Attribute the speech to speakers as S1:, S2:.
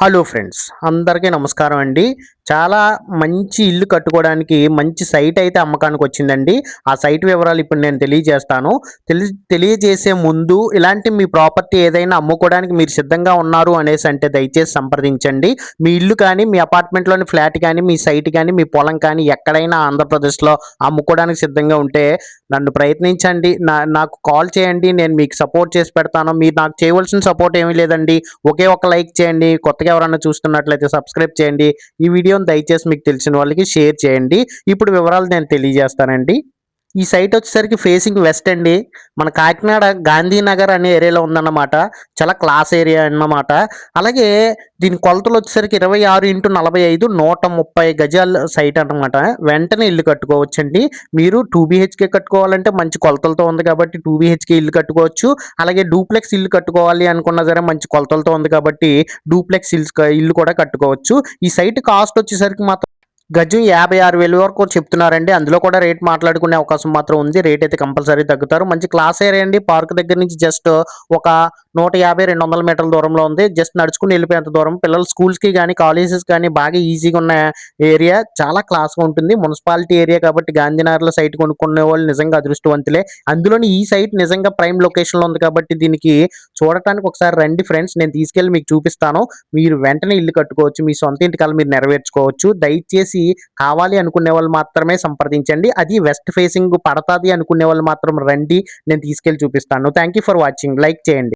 S1: Hello friends అందరికీ నమస్కారం అండి. చాలా మంచి ఇల్లు కట్టుకోవడానికి మంచి సైట్ అయితే అమ్మకానికి వచ్చిందండి. ఆ సైట్ వివరాలు ఇప్పుడు నేను తెలియజేస్తాను. తెలి తెలియజేసే ముందు ఇలాంటి మీ ప్రాపర్టీ ఏదైనా అమ్ముకోవడానికి మీరు సిద్ధంగా ఉన్నారు అనేసి అంటే దయచేసి సంప్రదించండి. మీ ఇల్లు కానీ మీ అపార్ట్మెంట్లోని ఫ్లాట్ కానీ మీ సైట్ కానీ మీ పొలం కానీ ఎక్కడైనా ఆంధ్రప్రదేశ్లో అమ్ముకోవడానికి సిద్ధంగా ఉంటే నన్ను ప్రయత్నించండి. నా నాకు కాల్ చేయండి. నేను మీకు సపోర్ట్ చేసి పెడతాను. మీరు నాకు చేయవలసిన సపోర్ట్ ఏమీ లేదండి. ఒకే ఒక లైక్ చేయండి. కొత్తగా ఎవరైనా చూస్తున్నట్లయితే సబ్స్క్రైబ్ చేయండి. ఈ వీడియోని దయచేసి మీకు తెలిసిన వాళ్ళకి షేర్ చేయండి. ఇప్పుడు వివరాలు నేను తెలియజేస్తానండి. ఈ సైట్ వచ్చేసరికి ఫేసింగ్ వెస్ట్ అండి. మన కాకినాడ గాంధీనగర్ అనే ఏరియాలో ఉందన్నమాట. చాలా క్లాస్ ఏరియా అన్నమాట. అలాగే దీని కొలతలు వచ్చేసరికి ఇరవై ఆరు ఇంటూ నలభై ఐదు నూట ముప్పై గజాల సైట్ అన్నమాట. వెంటనే ఇల్లు కట్టుకోవచ్చండి. మీరు టూ బీహెచ్కే కట్టుకోవాలంటే మంచి కొలతలతో ఉంది కాబట్టి టూ బీహెచ్కే ఇల్లు కట్టుకోవచ్చు. అలాగే డూప్లెక్స్ ఇల్లు కట్టుకోవాలి అనుకున్నా సరే మంచి కొలతలతో ఉంది కాబట్టి డూప్లెక్స్ ఇల్లు ఇల్లు కూడా కట్టుకోవచ్చు. ఈ సైట్ కాస్ట్ వచ్చేసరికి మాత్రం గజం యాభై ఆరు వేల వరకు చెప్తున్నారండి. అందులో కూడా రేట్ మాట్లాడుకునే అవకాశం మాత్రం ఉంది. రేట్ అయితే కంపల్సరీ తగ్గుతారు. మంచి క్లాస్ ఏరియా అండి. పార్క్ దగ్గర నుంచి జస్ట్ ఒక నూట యాభై రెండు వందల మీటర్ల దూరంలో ఉంది. జస్ట్ నడుచుకుని వెళ్ళిపోయేంత దూరం. పిల్లలు స్కూల్స్కి కానీ కాలేజెస్ కానీ బాగా ఈజీగా ఉన్న ఏరియా. చాలా క్లాస్గా ఉంటుంది. మున్సిపాలిటీ ఏరియా కాబట్టి గాంధీనగర్లో సైట్ కొనుక్కునే వాళ్ళు నిజంగా అదృష్టవంతులే. అందులోని ఈ సైట్ నిజంగా ప్రైమ్ లొకేషన్లో ఉంది కాబట్టి దీనికి చూడటానికి ఒకసారి రండి ఫ్రెండ్స్. నేను తీసుకెళ్ళి మీకు చూపిస్తాను. మీరు వెంటనే ఇల్లు కట్టుకోవచ్చు. మీ సొంత ఇంటి మీరు నెరవేర్చుకోవచ్చు. దయచేసి కావాలి అనుకునే వాళ్ళు మాత్రమే సంప్రదించండి. అది వెస్ట్ ఫేసింగ్ పడతాది అనుకునే వాళ్ళు మాత్రం రండి. నేను తీసుకెళ్ళి చూపిస్తాను. Thank you for watching. Like చేయండి.